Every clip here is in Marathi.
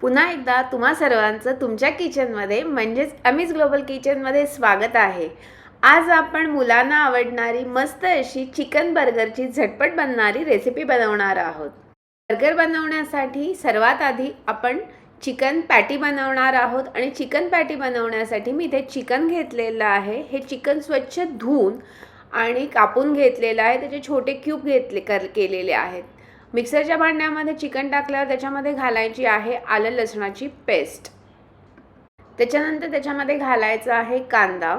पुन्हा एकदा तुम्हा सर्वांचं तुमच्या किचनमध्ये म्हणजेच अमीज ग्लोबल किचनमध्ये स्वागत आहे. आज आपण मुलांना आवडणारी मस्त अशी चिकन बर्गरची झटपट बनणारी रेसिपी बनवणार आहोत. बर्गर बनवण्यासाठी सर्वात आधी आपण चिकन पॅटी बनवणार आहोत आणि चिकन पॅटी बनवण्यासाठी मी इथे चिकन घेतलेलं आहे. हे चिकन स्वच्छ धुवून आणि कापून घेतलेलं आहे. त्याचे छोटे क्यूब घेतले कर केलेले आहेत. मिक्सरच्या भांड्यामध्ये चिकन टाकल्यावर त्याच्यामध्ये घालायची आहे आलं लसणाची पेस्ट. त्याच्यानंतर त्याच्यामध्ये घालायचं आहे कांदा.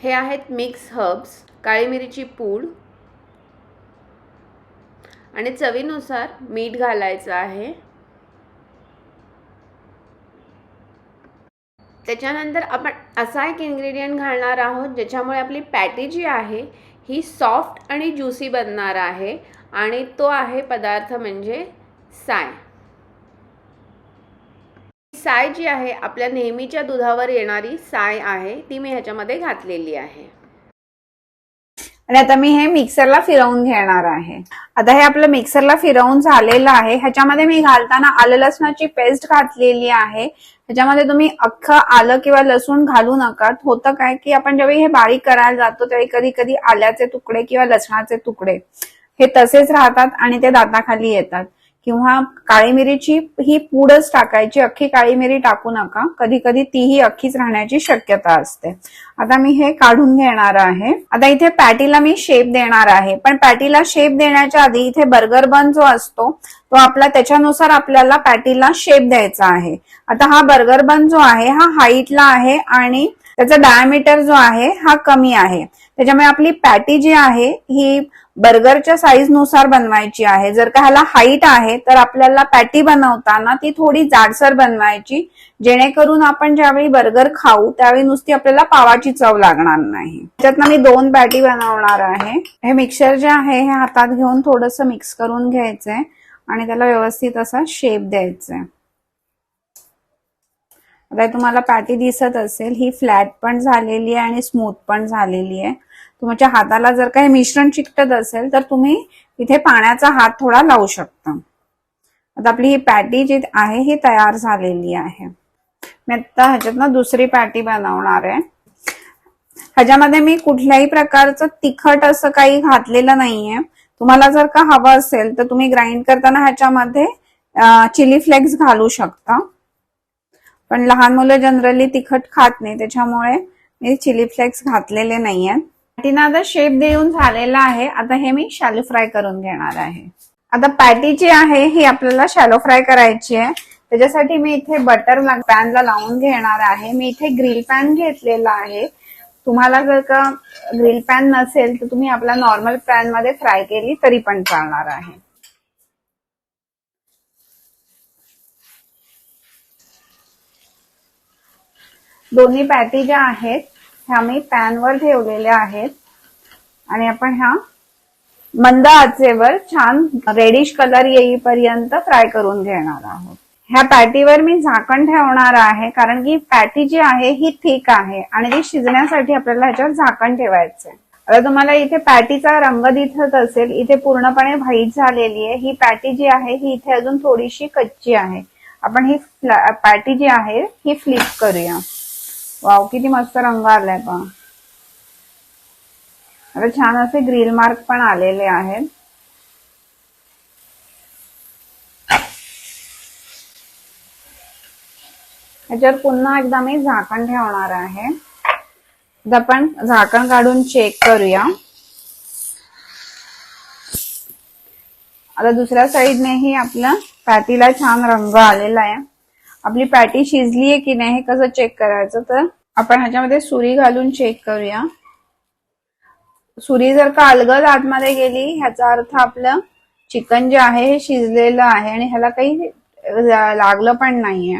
हे आहेत मिक्स हर्ब्स काळी मिरीची पूड. आणि चवीनुसार मीठ घालायचं आहे. त्याच्यानंतर आपण असा एक इन्ग्रेडियंट घालणार आहोत ज्याच्यामुळे आपली पॅटी जी आहे ही सॉफ्ट आणि ज्युसी बनणार आहे. आणि तो आहे पदार्थ म्हणजे साय. साय जी आहे आपल्या नेहमीच्या दुधावर येणारी साय आहे ती मी ह्याच्यामध्ये घातलेली आहे. आणि आता मी हे मिक्सरला फिरवून घेणार आहे. आता हे आपलं मिक्सरला फिरवून झालेलं आहे. ह्याच्यामध्ये मी घालताना आलं लसणाची पेस्ट घातलेली आहे. ह्याच्यामध्ये तुम्ही अख्खं आलं किंवा लसूण घालू नका. होतं काय की आपण जेव्हा हे बारीक करायला जातो त्यावेळी कधी कधी आल्याचे तुकडे किंवा लसणाचे तुकडे. हे तसेच राहतात आणि ते दाताखाली येतात. किंवा काळी मिरीची ही पूडच टाकायची अख्खी काळी मिरी टाकू नका. कधी कधी तीही अख्खीच राहण्याची शक्यता असते. आता मी हे काढून घेणार आहे. आता इथे पॅटीला मी शेप देणार आहे. पण पॅटीला शेप देण्याच्या आधी इथे बर्गर बन जो असतो तो आपला त्याच्यानुसार आपल्याला पॅटीला शेप द्यायचा आहे. आता हा बर्गर बन जो आहे हा हाईटला आहे आणि त्याचा डायमीटर जो आहे हा कमी आहे. त्याच्यामुळे आपली पॅटी जी आहे ही बर्गरच्या साईजनुसार बनवायची आहे. जर का ह्याला हाईट आहे तर आपल्याला पॅटी बनवताना ती थोडी जाडसर बनवायची. जेणेकरून आपण ज्यावेळी बर्गर खाऊ त्यावेळी नुसती आपल्याला पावाची चव लागणार नाही. त्याच्यातनं मी दोन पॅटी बनवणार आहे. हे मिक्सर जे आहे हे हातात घेऊन थोडस मिक्स करून घ्यायचंय आणि त्याला व्यवस्थित असा शेप द्यायचा आता तुम्हाला पॅटी दिसत असेल ही फ्लॅट पण झालेली आहे आणि स्मूथ पण झालेली आहे. तुमच्या हाताला जर काही मिश्रण चिकटत असेल तर तुम्ही इथे पाण्याचा हात थोडा लावू शकता. आता आपली ही पॅटी जी आहे ही तयार झालेली आहे. मी आता ह्याच्यातनं दुसरी पॅटी बनवणार आहे. ह्याच्यामध्ये मी कुठल्याही प्रकारचं तिखट असं काही घातलेलं नाहीये. तुम्हाला जर का हवं असेल तर तुम्ही ग्राइंड करताना ह्याच्यामध्ये चिली फ्लेक्स घालू शकता. पण लहान मुलं जनरली तिखट खात नाही त्याच्यामुळे मी चिली फ्लेक्स घातलेले नाहीये. पॅटीना आता शेप देऊन झालेला आहे. आता हे मी शॅलो फ्राय करून घेणार आहे. आता पॅटी जी आहे ही आपल्याला शॅलो फ्राय करायची आहे. त्याच्यासाठी मी इथे बटर पॅनला लावून घेणार आहे. मी इथे ग्रिल पॅन घेतलेला आहे. तुम्हाला जर का ग्रिल पॅन नसेल तर तुम्ही आपला नॉर्मल पॅनमध्ये फ्राय केली तरी पण चालणार आहे. दोन्ही पॅटी ज्या आहेत ह्या मी पॅनवर ठेवलेल्या आहेत. आणि आपण ह्या मंद आचेवर छान रेडिश कलर येईपर्यंत फ्राय करून घेणार आहोत. ह्या पॅटीवर मी झाकण ठेवणार आहे कारण की पॅटी जी आहे ही थिक आहे आणि ती शिजण्यासाठी आपल्याला ह्याच्यावर झाकण ठेवायचंय. आता तुम्हाला इथे पॅटीचा रंग दिसत असेल इथे पूर्णपणे व्हाईट झालेली आहे. ही पॅटी जी आहे ही इथे अजून थोडीशी कच्ची आहे. आपण ही पॅटी जी आहे ही फ्लिप करूया. वाव किती मस्त रंग आलाय पहा. आता छान असे ग्रिल मार्क पण आलेले आहेत. ह्याच्यावर पुन्हा एकदा मी झाकण ठेवणार आहे. आपण झाकण काढून चेक करूया. आता दुसऱ्या साईडनेही आपल्या पॅटीला छान रंग आलेला आहे. आपली पॅटी शिजली आहे की नाही हे कसं चेक करायचं? तर आपण ह्याच्यामध्ये सुरी घालून चेक करूया. सुरी जर का अलगद आतमध्ये गेली ह्याचा अर्थ आपलं चिकन जे आहे हे शिजलेलं आहे आणि ह्याला काही लागलं पण नाहीये.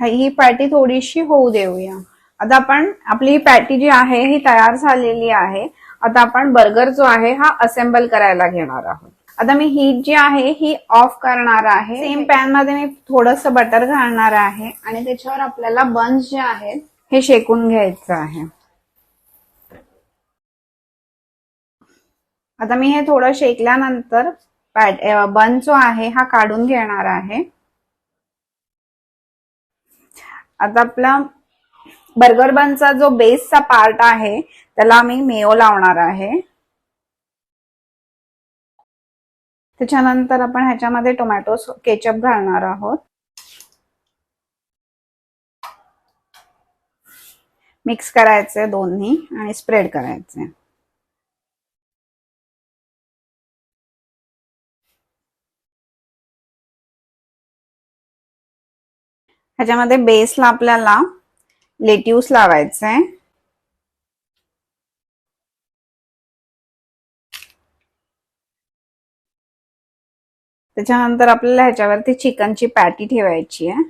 ही पॅटी थोडीशी होऊ देऊया. आता आपण आपली ही पॅटी जी आहे ही तयार झालेली आहे. आता आपण बर्गर जो आहे हा असेंबल करायला घेणार आहोत. आता मी हीट जी आहे ही ऑफ करणार आहे. सेम पॅनमध्ये मी थोडस बटर घालणार आहे. आणि त्याच्यावर आपल्याला बन्स जे आहेत हे शेकून घ्यायचं आहे. आता मी हे थोडं शेकल्यानंतर पॅट बन जो आहे हा काढून घेणार आहे. आता आपला बर्गर बनचा जो बेसचा पार्ट आहे त्याला मी मेयो लावणार आहे. त्याच्यानंतर आपण ह्याच्यामध्ये टोमॅटो केचप घालणार आहोत. मिक्स करायचे दोन्ही आणि स्प्रेड करायचे ह्याच्यामध्ये बेसला आपल्याला लेट्यूस लावायचं त्याच्यानंतर आपल्याला ह्याच्यावरती चिकनची पॅटी ठेवायची आहे.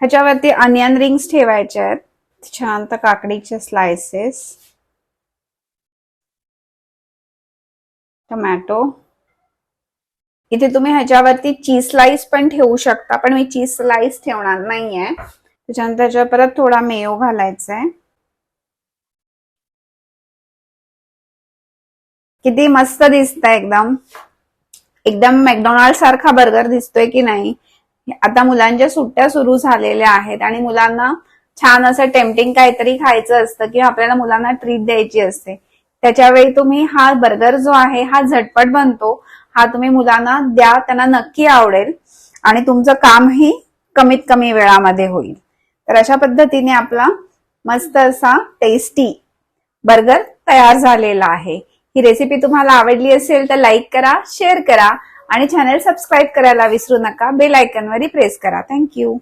ह्याच्यावरती अनियन रिंग्स ठेवायचे आहेत. त्याच्यानंतर काकडीचे स्लायसेस टमॅटो. इथे तुम्ही ह्याच्यावरती चीज स्लाइस पण ठेवू शकता पण मी चीज स्लाइस ठेवणार नाहीये. त्याच्यानंतर त्याच्यावर परत थोडा मेयो घालायचा आहे किती मस्त दिसतंय एकदम. एकदम मॅकडोनाल्ड सारखा बर्गर दिसतोय की नाही? आता मुलांच्या सुट्ट्या सुरू झालेल्या आहेत आणि मुलांना छान असं टेम्पटिंग काहीतरी खायचं असतं किंवा आपल्याला मुलांना ट्रीट द्यायची असते. त्याच्यावेळी तुम्ही हा बर्गर जो आहे हा झटपट बनतो हा तुम्ही मुलांना द्या त्यांना नक्की आवडेल आणि तुमचं कामही कमीत कमी वेळामध्ये होईल. तर अशा पद्धतीने आपला मस्त असा टेस्टी बर्गर तयार झालेला आहे. ही रेसिपी तुम्हाला आवडली असेल तर लाईक करा शेअर करा आणि चॅनल सबस्क्राईब करायला विसरू नका. बेल आयकनवरही प्रेस करा. Thank you